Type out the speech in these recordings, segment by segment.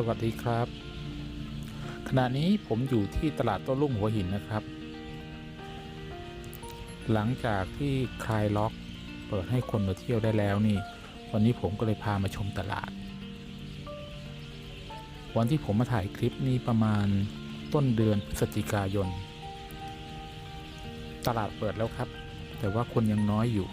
สวัสดีครับ ขณะนี้ผมอยู่ที่ตลาดโต้รุ่งหัวหินนะครับ หลังจากที่คลายล็อกเปิดให้คนมาเที่ยวได้แล้วนี่ วันนี้ผมก็เลยพามาชมตลาด วันที่ผมมาถ่ายคลิปนี้ประมาณต้นเดือนพฤศจิกายน ตลาดเปิดแล้วครับ แต่ว่าคนยังน้อยอยู่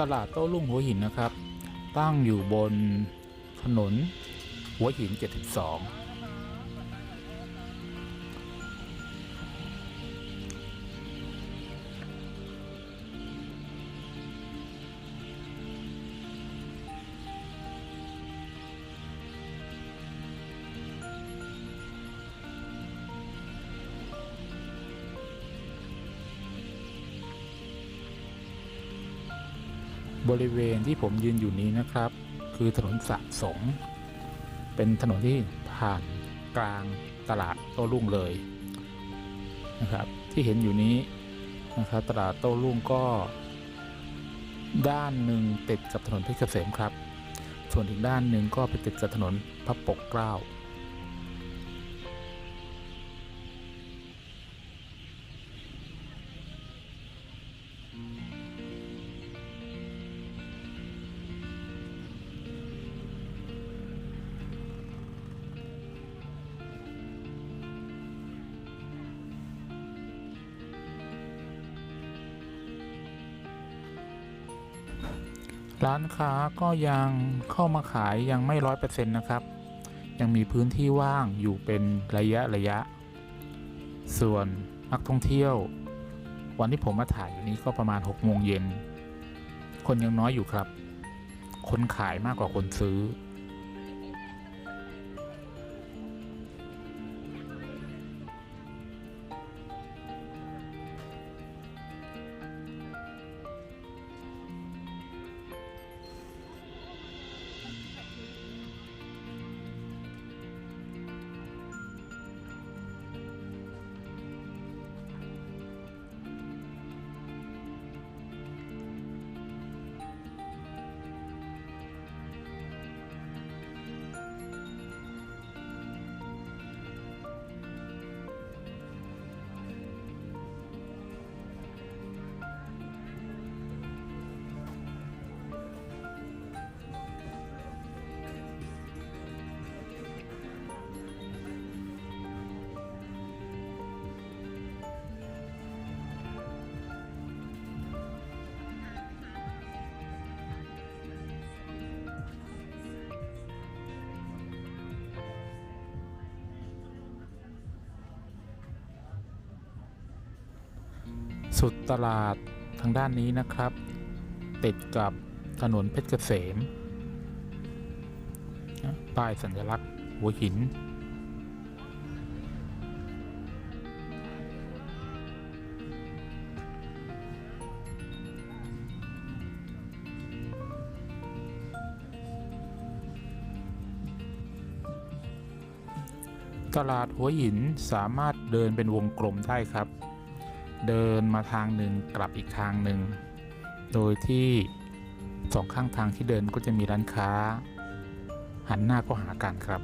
ตลาดโต้รุ่งหัวหินนะครับ ตั้งอยู่บนถนนหัวหิน 72 บริเวณที่ผมยืนอยู่นี้นะครับ คือถนนสะสงเป็นถนนที่ผ่านกลางตลาดโต้รุ่งเลยนะครับ ที่เห็นอยู่นี้นะครับตลาดโต้รุ่งก็ ด้านหนึ่งติดกับถนนเพชรเกษมครับ ส่วนอีกด้านหนึ่งก็ไปติดกับถนนพระปกเกล้า ร้านค้าก็ยังเข้ามาขายยังไม่ร้อยเปอร์เซ็นต์นะครับ ยังมีพื้นที่ว่างอยู่เป็นระยะระยะ ส่วนนักท่องเที่ยว วันที่ผมมาถ่ายอยู่นี้ก็ประมาณ6โมงเย็น คนยังน้อยอยู่ครับ คนขายมากกว่าคนซื้อ สุดตลาดทางด้านนี้นะครับ ติดกับถนนเพชรเกษมป้ายสัญลักษณ์หัวหิน ตลาดหัวหินสามารถเดินเป็นวงกลมได้ครับ เดินมาทางหนึ่งกลับอีกทางหนึ่ง โดยที่สองข้างทางที่เดินก็จะมีร้านค้า หันหน้าก็หากันครับ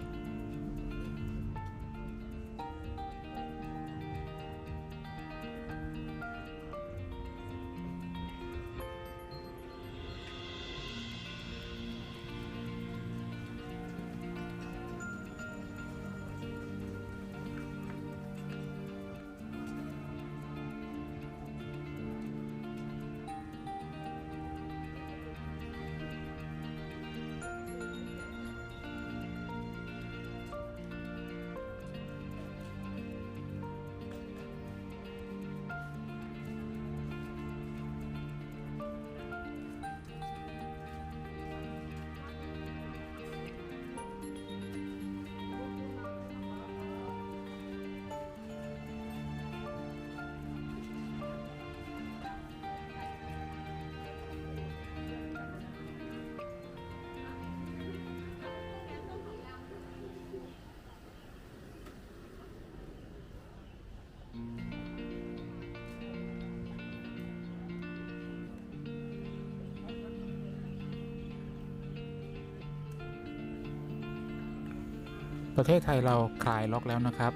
ประเทศไทยเราคลายล็อกแล้วนะครับ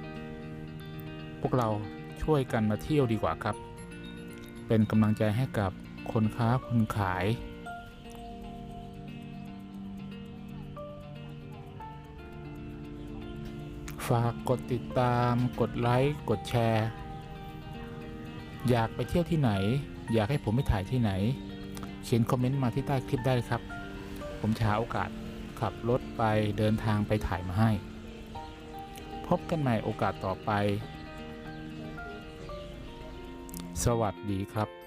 พวกเราช่วยกันมาเที่ยวดีกว่าครับ เป็นกำลังใจให้กับคนค้าคนขาย ฝากกดติดตาม กดไลค์กดแชร์ อยากไปเที่ยวที่ไหน อยากให้ผมไปถ่ายที่ไหน เขียนคอมเมนต์มาที่ใต้คลิปได้ครับ ผมจะหาโอกาสขับรถไปเดินทางไปถ่ายมาให้ พบกันใหม่โอกาสต่อไป สวัสดีครับ